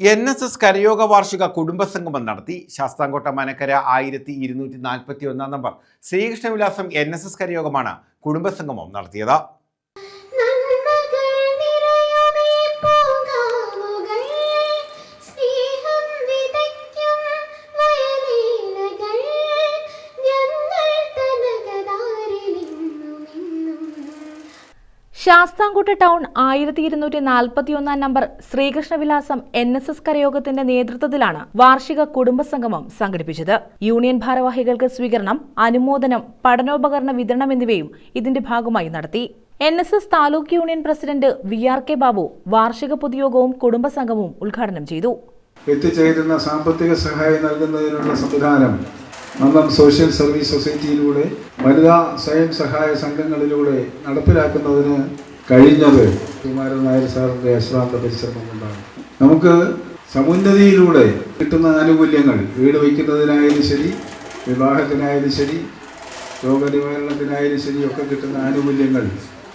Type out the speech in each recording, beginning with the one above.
N S S കരയോഗ വാർഷിക കുടുംബസംഗമം നടത്തി ശാസ്താംകോട്ട മനക്കര ആയിരത്തി ഇരുന്നൂറ്റി നാൽപ്പത്തി ഒന്നാം number. Sreekrishnavilasam N S S കരയോഗമാണ് കുടുംബസംഗമം നടത്തിയത്. ശാസ്താംകോട്ട ടൗൺ ആയിരത്തി ഇരുന്നൂറ്റി നാൽപ്പത്തി ഒന്നാം number Sreekrishnavilasam N S S കരയോഗത്തിന്റെ നേതൃത്വത്തിലാണ് വാർഷിക കുടുംബസംഗമം സംഘടിപ്പിച്ചത്. യൂണിയൻ ഭാരവാഹികൾക്ക് സ്വീകരണം അനുമോദനം പഠനോപകരണ വിതരണം എന്നിവയും ഇതിന്റെ ഭാഗമായി നടത്തി. N S S taluk union president V R K Babu വാർഷിക പൊതുയോഗവും കുടുംബസംഗമവും ഉദ്ഘാടനം ചെയ്തു. എത്തിച്ചേരുന്ന സാമ്പത്തിക സഹായം നൽകുന്നതിനുള്ള സംവിധാനം മന്നം സോഷ്യൽ സർവീസ് സൊസൈറ്റിയിലൂടെ വനിതാ സ്വയം സഹായ സംഘങ്ങളിലൂടെ നടപ്പിലാക്കുന്നതിന് കഴിഞ്ഞത് കുമാരൻ നായർ സാറിന്റെ അശ്രാന്ത പരിശ്രമം കൊണ്ടാണ്. നമുക്ക് സമുന്നതിയിലൂടെ കിട്ടുന്ന ആനുകൂല്യങ്ങൾ വീട് വയ്ക്കുന്നതിനായാലും ശരി വിവാഹത്തിനായാലും ശരി രോഗനിവാരണത്തിനായാലും ശരി ഒക്കെ കിട്ടുന്ന ആനുകൂല്യങ്ങൾ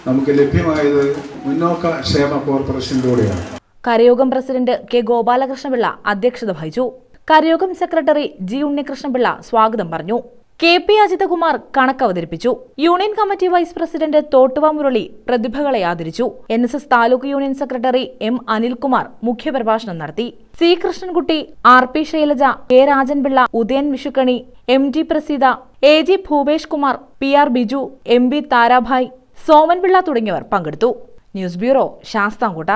നമുക്ക് ലഭ്യമായത് മുന്നോക്ക ക്ഷേമ കോർപ്പറേഷനിലൂടെയാണ്. കരയോഗം പ്രസിഡന്റ് കെ ഗോപാലകൃഷ്ണപിള്ള അധ്യക്ഷത വഹിച്ചു. കരയോഗം സെക്രട്ടറി ജി ഉണ്ണികൃഷ്ണപിള്ള സ്വാഗതം പറഞ്ഞു. കെ പി അജിതകുമാർ കണക്ക് അവതരിപ്പിച്ചു union committee vice president Thottuva Murali പ്രതിഭകളെ ആദരിച്ചു. N S S taluk union secretary M Anilkumar മുഖ്യപ്രഭാഷണം നടത്തി. C Krishnankutty R P Shailaja K Rajanpillai Udayan Vishukkani M G Praseetha A G Bhupesh Kumar P R Biju M V Tarabhai Somanpillai തുടങ്ങിയവർ പങ്കെടുത്തു. News bureau Sasthamkotta.